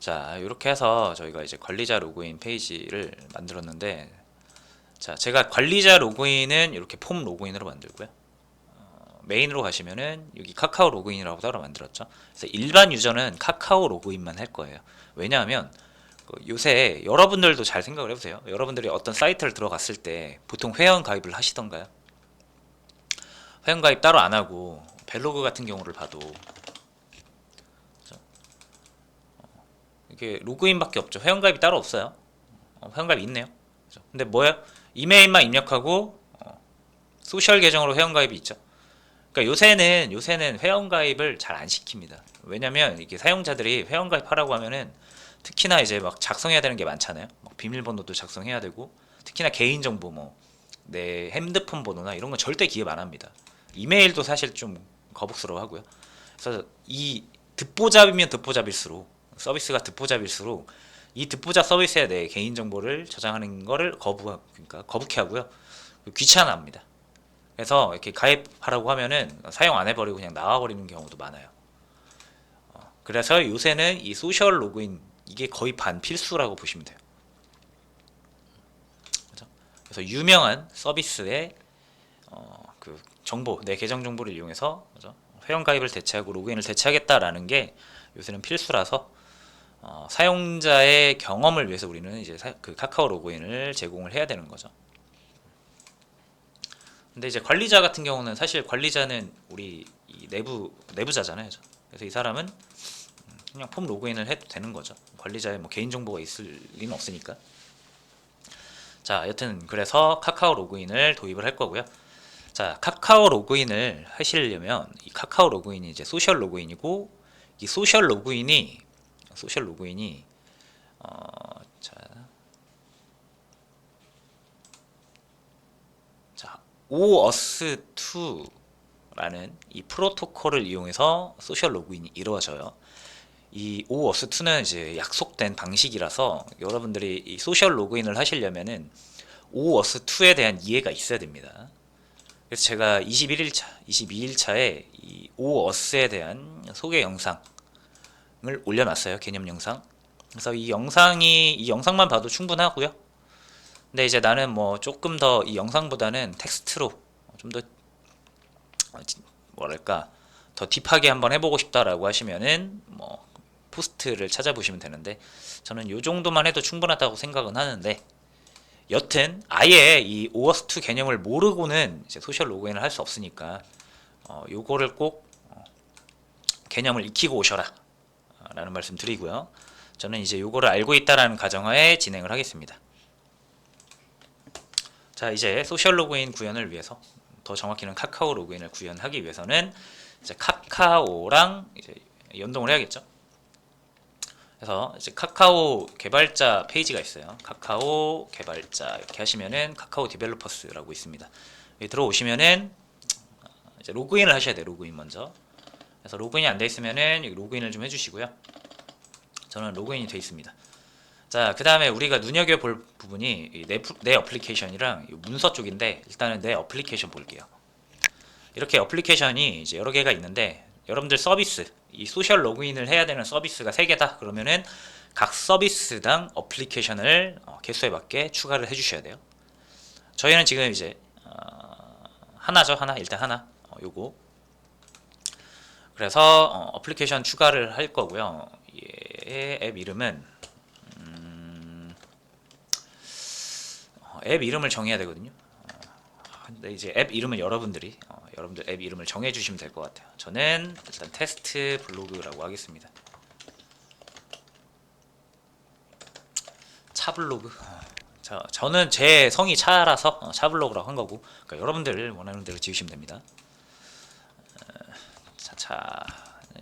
자, 이렇게 해서 저희가 이제 관리자 로그인 페이지를 만들었는데 자, 제가 관리자 로그인은 이렇게 폼 로그인으로 만들고요. 어, 메인으로 가시면은 여기 카카오 로그인이라고 따로 만들었죠. 그래서 일반 유저는 카카오 로그인만 할 거예요. 왜냐하면 그 요새 여러분들도 잘 생각을 해보세요. 여러분들이 어떤 사이트를 들어갔을 때 보통 회원 가입을 하시던가요? 회원 가입 따로 안 하고 벨로그 같은 경우를 봐도 이게 로그인밖에 없죠. 회원가입이 따로 없어요. 어, 회원가입 있네요. 그죠? 근데 뭐예요? 이메일만 입력하고 어, 소셜 계정으로 회원가입이 있죠. 그러니까 요새는 요새는 회원가입을 잘 안 시킵니다. 왜냐면 이게 사용자들이 회원가입하라고 하면은 특히나 이제 막 작성해야 되는 게 많잖아요. 막 비밀번호도 작성해야 되고 특히나 개인정보 뭐 내 핸드폰 번호나 이런 건 절대 기입 안 합니다. 이메일도 사실 좀 거북스러워하고요. 그래서 이 듣보잡이면 듣보잡일수록 서비스가 듣보잡일수록 이 듣보잡 서비스에 내 개인 정보를 저장하는 거를 거부 그러니까 거북해 하고요. 귀찮아합니다. 그래서 이렇게 가입하라고 하면은 사용 안 해버리고 그냥 나와버리는 경우도 많아요. 어, 그래서 요새는 이 소셜 로그인 이게 거의 반 필수라고 보시면 돼요. 그래서 유명한 서비스의 어, 그 정보 내 계정 정보를 이용해서? 회원 가입을 대체하고 로그인을 대체하겠다라는 게 요새는 필수라서 어, 사용자의 경험을 위해서 우리는 이제 사- 그 카카오 로그인을 제공을 해야 되는 거죠. 근데 이제 관리자 같은 경우는 사실 관리자는 우리 이 내부 내부자잖아요. 그래서 이 사람은 음, 그냥 폼 로그인을 해도 되는 거죠. 관리자의 뭐 개인 정보가 있을 리는 없으니까. 자, 여튼 그래서 카카오 로그인을 도입을 할 거고요. 자, 카카오 로그인을 하시려면 이 카카오 로그인이 이제 소셜 로그인이고 이 소셜 로그인이 소셜 로그인이 어, 자, 자, OAuth2라는 이 프로토콜을 이용해서 소셜 로그인이 이루어져요. 이 OAuth2는 이제 약속된 방식이라서 여러분들이 이 소셜 로그인을 하시려면은 OAuth2에 대한 이해가 있어야 됩니다. 그래서 제가 21일차, 22일차에 이 OAuth에 대한 소개 영상을 올려놨어요. 개념 영상. 그래서 이 영상이 이 영상만 봐도 충분하고요. 근데 이제 나는 뭐 조금 더 이 영상보다는 텍스트로 좀 더 뭐랄까 더 딥하게 한번 해보고 싶다라고 하시면은 뭐 포스트를 찾아보시면 되는데 저는 요 정도만 해도 충분하다고 생각은 하는데 여튼 아예 이 OAuth2 개념을 모르고는 이제 소셜 로그인을 할 수 없으니까 어, 요거를 꼭 어, 개념을 익히고 오셔라. 어, 라는 말씀 드리고요. 저는 이제 요거를 알고 있다라는 가정하에 진행을 하겠습니다. 자 이제 소셜 로그인 구현을 위해서 더 정확히는 카카오 로그인을 구현하기 위해서는 이제 카카오랑 이제 연동을 해야겠죠 그래서 이제 카카오 개발자 페이지가 있어요. 카카오 개발자 이렇게 하시면은 카카오 디벨로퍼스라고 있습니다. 여기 들어오시면은 어, 이제 로그인을 하셔야 돼요. 로그인 먼저. 그래서 로그인이 안 돼 있으면은 여기 로그인을 좀 해주시고요. 저는 로그인이 돼 있습니다. 자, 그 다음에 우리가 눈여겨볼 부분이 이 내, 푸- 내 어플리케이션이랑 이 문서 쪽인데 일단은 내 어플리케이션 볼게요. 이렇게 어플리케이션이 이제 여러 개가 있는데 여러분들 서비스 이 소셜 로그인을 해야 되는 서비스가 세 개다 그러면은 각 서비스당 어플리케이션을 어, 개수에 맞게 추가를 해주셔야 돼요. 저희는 지금 이제 어, 하나죠 하나 일단 하나 어, 요거 그래서 어, 어플리케이션 추가를 할 거고요. 앱 이름은 음, 어, 앱 이름을 정해야 되거든요. 근데 이제 앱 이름은 여러분들이 어, 여러분들 앱 이름을 정해 주시면 될 것 같아요. 저는 일단 테스트 블로그라고 하겠습니다. 차 블로그. 자, 저는 제 성이 차라서 어, 차 블로그라고 한 거고, 그러니까 여러분들 원하는 대로 지으시면 됩니다. 어, 자, 차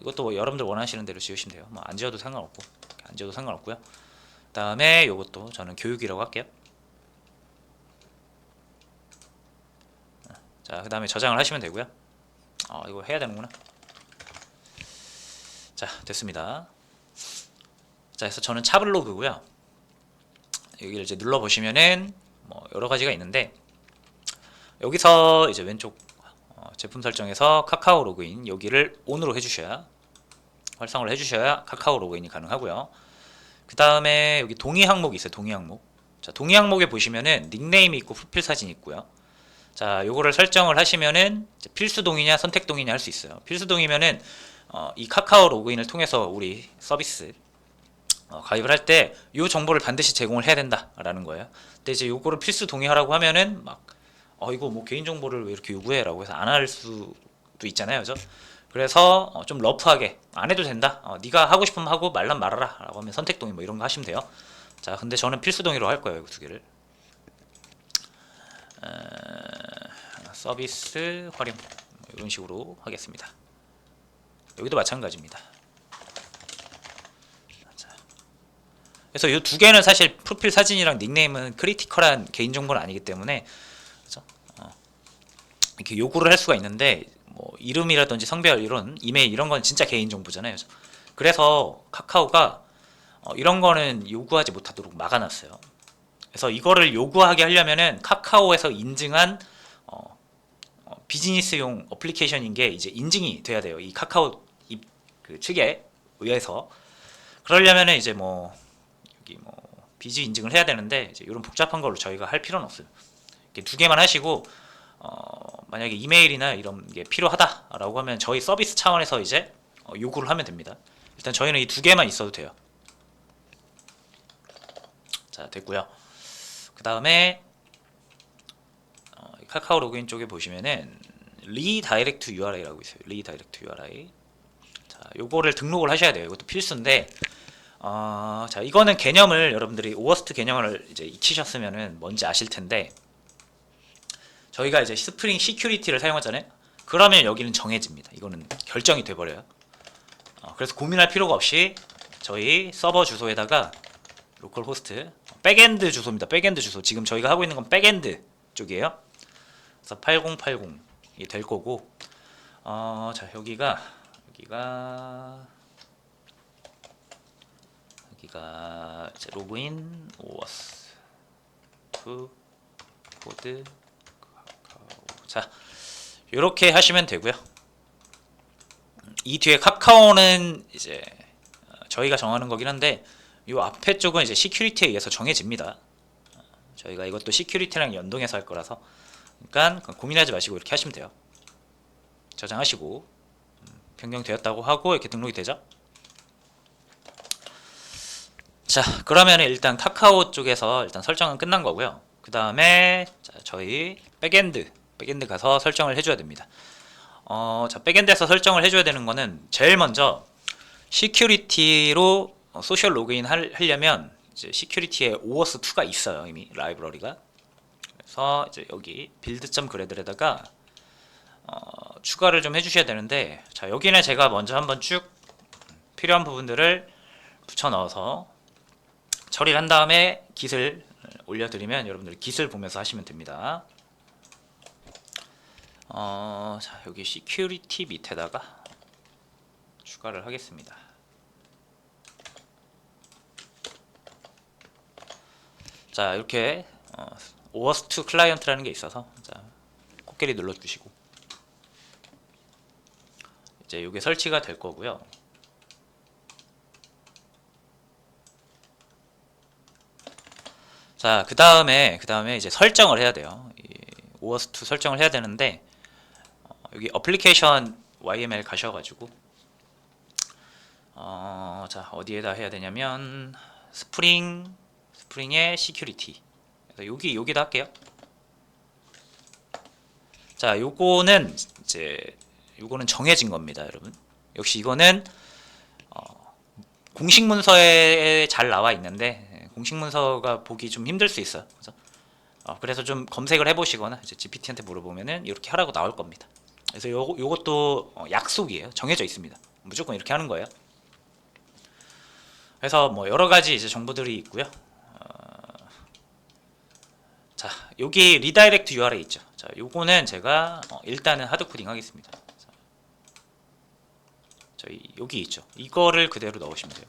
이것도 뭐 여러분들 원하시는 대로 지으시면 돼요. 뭐 안 지어도 상관없고, 안 지어도 상관없고요. 그다음에 이것도 저는 교육이라고 할게요. 자, 그 다음에 저장을 하시면 되고요. 어, 이거 해야 되는구나. 자, 됐습니다. 자, 그래서 저는 차블로그고요. 여기를 이제 눌러 보시면은 뭐 여러 가지가 있는데 여기서 이제 왼쪽 어, 제품 설정에서 카카오 로그인 여기를 ON으로 해주셔야 활성화를 해주셔야 카카오 로그인이 가능하고요. 그 다음에 여기 동의 항목이 있어요. 동의 항목. 자, 동의 항목에 보시면은 닉네임이 있고 프로필 사진이 있고요. 자, 요거를 설정을 하시면은 필수 동의냐 선택 동의냐 할 수 있어요. 필수 동의면은 어, 이 카카오 로그인을 통해서 우리 서비스 어, 가입을 할때요 정보를 반드시 제공을 해야 된다라는 거예요. 근데 이제 요거를 필수 동의하라고 하면은 막 어, 이거 뭐 개인 정보를 왜 이렇게 요구해라고 해서 안 할 수도 있잖아요, 그죠? 그래서 어, 좀 러프하게 안 해도 된다. 어, 네가 하고 싶으면 하고 말란 말아라라고 하면 선택 동의 뭐 이런 거 하시면 돼요. 자, 근데 저는 필수 동의로 할 거예요, 이거 두 개를. 어, 서비스 활용 뭐 이런 식으로 하겠습니다. 여기도 마찬가지입니다. 자, 그래서 이 두 개는 사실 프로필 사진이랑 닉네임은 크리티컬한 개인 정보는 아니기 때문에 그죠? 어, 이렇게 요구를 할 수가 있는데 뭐 이름이라든지 성별 이런 이메일 이런 건 진짜 개인 정보잖아요. 그죠? 그래서 카카오가 어, 이런 거는 요구하지 못하도록 막아놨어요. 그래서 이거를 요구하게 하려면은 카카오에서 인증한 어, 어, 비즈니스용 어플리케이션인 게 이제 인증이 돼야 돼요. 이 카카오 이, 그 측에 의해서 그러려면은 이제 뭐 여기 뭐 비즈 인증을 해야 되는데 이제 이런 복잡한 걸로 저희가 할 필요는 없어요. 이렇게 두 개만 하시고 어, 만약에 이메일이나 이런 게 필요하다라고 하면 저희 서비스 차원에서 이제 어, 요구를 하면 됩니다. 일단 저희는 이 두 개만 있어도 돼요. 자 됐고요. 그 다음에 어, 카카오 로그인 쪽에 보시면은 리다이렉트 URI라고 있어요. 리다이렉트 URI. 자, 요거를 등록을 하셔야 돼요. 이것도 필수인데 어, 자, 이거는 개념을 여러분들이 오어스트 개념을 이제 익히셨으면은 뭔지 아실 텐데 저희가 이제 스프링 시큐리티를 사용하잖아요. 그러면 여기는 정해집니다. 이거는 결정이 돼 버려요. 어, 그래서 고민할 필요가 없이 저희 서버 주소에다가 로컬 호스트 백엔드 주소입니다. 백엔드 주소. 지금 저희가 하고 있는 건 백엔드 쪽이에요. 그래서 8080이 될 거고 어, 자, 여기가 여기가 여기가 이제 로그인 오어스 투 코드 카카오 자 이렇게 하시면 되고요. 이 뒤에 카카오는 이제 어, 저희가 정하는 거긴 한데 이 앞에 쪽은 이제 시큐리티에 의해서 정해집니다. 어, 저희가 이것도 시큐리티랑 연동해서 할 거라서 그러니까 고민하지 마시고 이렇게 하시면 돼요. 저장하시고 음, 변경되었다고 하고 이렇게 등록이 되죠. 자 그러면 일단 카카오 쪽에서 일단 설정은 끝난 거고요. 그 다음에 저희 백엔드 백엔드 가서 설정을 해줘야 됩니다. 어, 자 백엔드에서 설정을 해줘야 되는 거는 제일 먼저 시큐리티로 어, 소셜 로그인 할, 하려면 이제 시큐리티에 오어스 2가 있어요 이미 라이브러리가. 그래서 이제 여기 build.grad에다가 어, 추가를 좀 해주셔야 되는데 자 여기는 제가 먼저 한번 쭉 필요한 부분들을 붙여 넣어서 처리를 한 다음에 깃을 올려드리면 여러분들이 깃을 보면서 하시면 됩니다. 어, 자 여기 시큐리티 밑에다가 추가를 하겠습니다. 자 이렇게 어, 오어스2 클라이언트라는 게 있어서 자 코끼리 눌러주시고 이제 이게 설치가 될 거고요. 자, 그 다음에, 그 다음에 이제 설정을 해야 돼요. 오어스2 설정을 해야 되는데, 어, 여기 어플리케이션 YML 가셔가지고, 어, 자, 어디에다 해야 되냐면, 스프링, 스프링의 시큐리티. 그래서 여기, 여기다 할게요. 자, 요거는 이제, 요거는 정해진 겁니다, 여러분. 역시 이거는, 어, 공식 문서에 잘 나와 있는데, 공식 문서가 보기 좀 힘들 수 있어요. 그래서, 어, 그래서 좀 검색을 해보시거나 이제 GPT한테 물어보면은 이렇게 하라고 나올 겁니다. 그래서 요 요것도 어, 약속이에요. 정해져 있습니다. 무조건 이렇게 하는 거예요. 그래서 뭐 여러 가지 이제 정보들이 있고요. 어, 자 여기 리다이렉트 URL 있죠. 자 요거는 제가 어, 일단은 하드 코딩 하겠습니다. 자, 저희 여기 있죠. 이거를 그대로 넣으시면 돼요.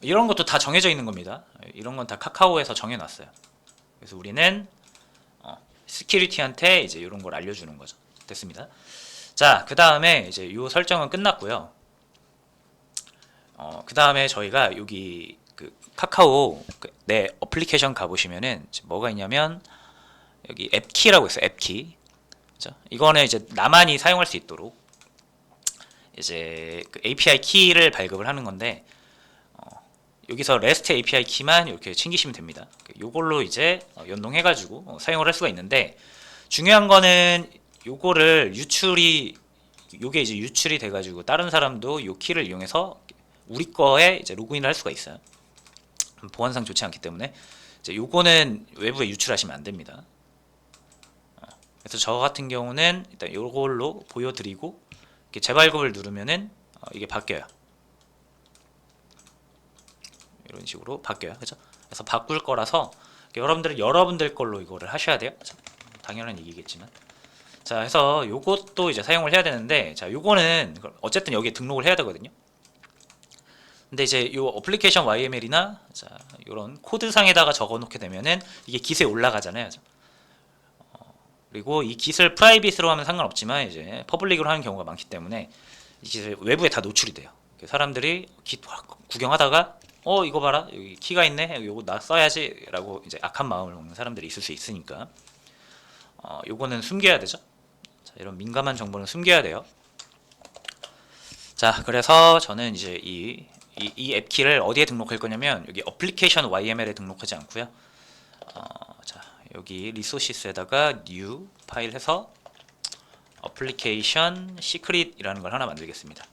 이런 것도 다 정해져 있는 겁니다. 이런 건 다 카카오에서 정해놨어요. 그래서 우리는 어, 스키리티한테 이제 이런 걸 알려주는 거죠. 됐습니다. 자, 그 다음에 이제 이 설정은 끝났고요. 어, 그 다음에 저희가 여기 그 카카오 그내 어플리케이션 가보시면은 뭐가 있냐면 여기 앱키라고 있어요. 앱키. 그죠? 이거는 이제 나만이 사용할 수 있도록 이제 그 API 키를 발급을 하는 건데 어, 여기서 REST API 키만 이렇게 챙기시면 됩니다. 요걸로 이제 어, 연동해가지고 어, 사용을 할 수가 있는데 중요한 거는 요거를 유출이 요게 이제 유출이 돼가지고 다른 사람도 요 키를 이용해서 우리 거에 이제 로그인을 할 수가 있어요. 보안상 좋지 않기 때문에 이제 요거는 외부에 유출하시면 안 됩니다. 어, 그래서 저 같은 경우는 일단 요걸로 보여드리고 이렇게 재발급을 누르면은 어, 이게 바뀌어요. 이런 식으로 바뀌어요. 그죠? 그래서 바꿀 거라서 여러분들은 여러분들 걸로 이거를 하셔야 돼요. 당연한 얘기겠지만. 자, 해서 요것도 이제 사용을 해야 되는데, 자, 요거는 어쨌든 여기에 등록을 해야 되거든요. 근데 이제 요 어플리케이션 YML이나 자, 요런 코드상에다가 적어 놓게 되면은 이게 깃에 올라가잖아요. 어, 그리고 이 깃을 프라이빗으로 하면 상관없지만 이제 퍼블릭으로 하는 경우가 많기 때문에 이 깃을 외부에 다 노출이 돼요. 사람들이 깃 구경하다가 어 이거 봐라 여기 키가 있네 요거 나 써야지라고 이제 악한 마음을 먹는 사람들이 있을 수 있으니까 어 요거는 숨겨야 되죠. 자, 이런 민감한 정보는 숨겨야 돼요. 자 그래서 저는 이제 이 이, 이 앱키를 어디에 등록할 거냐면 여기 어플리케이션 YML에 등록하지 않고요. 어, 자 여기 리소시스에다가 new 파일 해서 어플리케이션 시크릿이라는 걸 하나 만들겠습니다.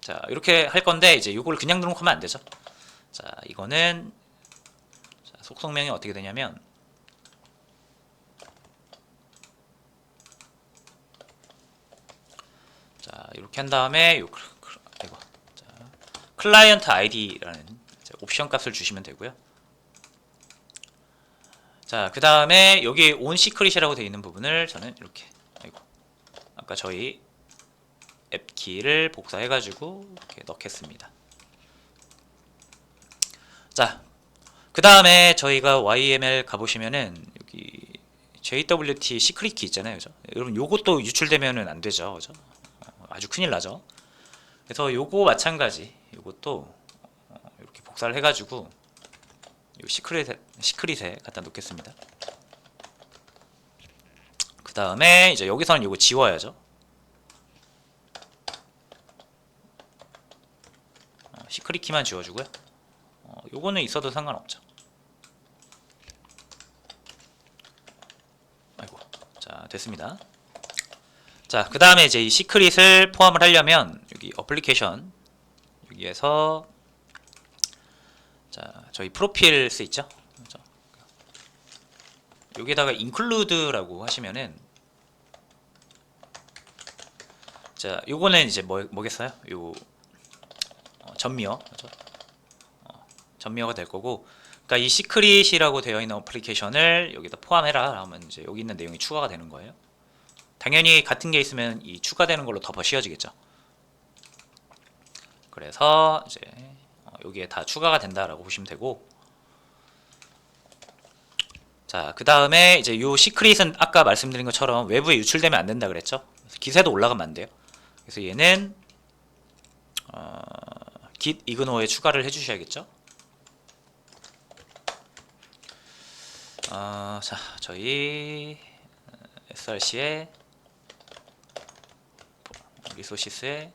자 이렇게 할 건데 이제 이걸 그냥 등록하면 안 되죠. 자 이거는 자, 속성명이 어떻게 되냐면 자 이렇게 한 다음에 요 이거 자, 클라이언트 아이디라는 옵션 값을 주시면 되고요. 자 그 다음에 여기 온 시크릿이라고 되어 있는 부분을 저는 이렇게 아이고 아까 저희 앱 키를 복사해가지고 이렇게 넣겠습니다. 자, 그 다음에 저희가 YML 가보시면은 여기 JWT 시크릿 키 있잖아요, 그죠? 여러분 요것도 유출되면은 안 되죠, 그죠? 어, 아주 큰일 나죠. 그래서 요거 마찬가지, 요것도 어, 이렇게 복사를 해가지고 요 시크릿에 시크릿에 갖다 놓겠습니다. 그 다음에 이제 여기서는 요거 지워야죠. 어, 시크릿 키만 지워주고요. 어, 요거는 있어도 상관없죠. 아이고, 자 됐습니다. 자, 그 다음에 이제 이 시크릿을 포함을 하려면 여기 어플리케이션 여기에서 자 저희 프로필 쓰 있죠. 그죠? 여기다가 include라고 하시면은 자 요거는 이제 뭐 뭐겠어요? 요 어, 전미어 그죠? 전미어가 될 거고 그러니까 이 시크릿이라고 되어 있는 어플리케이션을 여기다 포함해라 하면 이제 여기 있는 내용이 추가가 되는 거예요. 당연히 같은 게 있으면 이 추가되는 걸로 더 쉬워지겠죠. 그래서 이제 어, 여기에 다 추가가 된다라고 보시면 되고 자, 그 다음에 이제 요 시크릿은 아까 말씀드린 것처럼 외부에 유출되면 안 된다 그랬죠. 기세도 올라가면 안 돼요. 그래서 얘는 어, git ignore 추가를 해주셔야겠죠. 어, 자, 저희 SRC의 리소시스의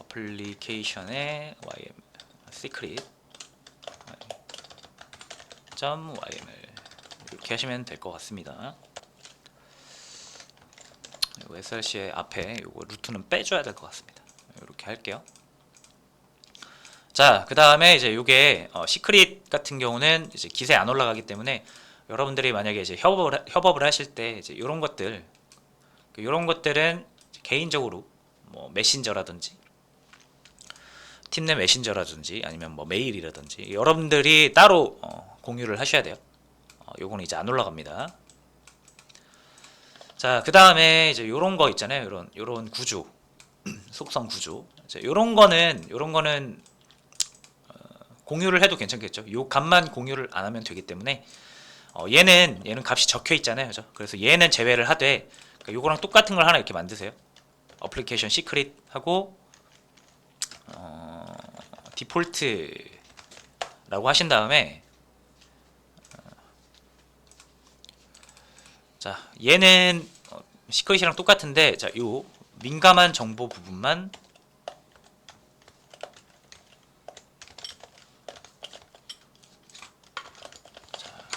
어플리케이션의 YM 시크릿 점 YML 이렇게 하시면 될 것 같습니다. SRC의 앞에 요거 루트는 빼줘야 될 것 같습니다. 이렇게 할게요. 자, 그 다음에 이제 요게 어, 시크릿 같은 경우는 이제 기세 안 올라가기 때문에 여러분들이 만약에 이제 협업을 하- 협업을 하실 때 이제 이런 것들 이런 것들은 이제 개인적으로 뭐 메신저라든지 팀 내 메신저라든지 아니면 뭐 메일이라든지 여러분들이 따로 어, 공유를 하셔야 돼요. 어, 요거는 이제 안 올라갑니다. 자, 그 다음에 이제 요런 거 있잖아요. 요런 요런 구조 속성 구조. 이제 요런 거는 요런 거는 공유를 해도 괜찮겠죠. 요 값만 공유를 안 하면 되기 때문에 어, 얘는 얘는 값이 적혀 있잖아요, 그죠? 그래서 얘는 제외를 하되 그러니까 요거랑 똑같은 걸 하나 이렇게 만드세요. 어플리케이션 시크릿 하고 어, 디폴트라고 하신 다음에 어, 자 얘는 어, 시크릿이랑 똑같은데 자요 민감한 정보 부분만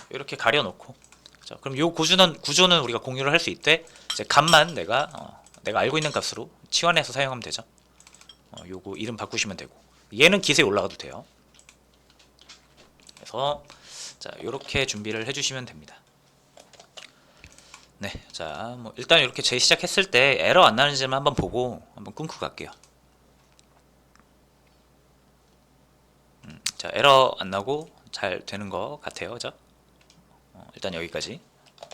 이렇게 가려놓고. 자, 그럼 요 구조는 구조는 우리가 공유를 할 수 있대 이제 값만 내가 어, 내가 알고 있는 값으로 치환해서 사용하면 되죠. 어, 요거 이름 바꾸시면 되고 얘는 기세에 올라가도 돼요. 그래서 자 이렇게 준비를 해주시면 됩니다. 네, 자 뭐 일단 이렇게 재시작했을 때 에러 안 나는지만 한번 보고 한번 끊고 갈게요. 음, 자 에러 안 나고 잘 되는 것 같아요, 그죠? 어, 일단 여기까지.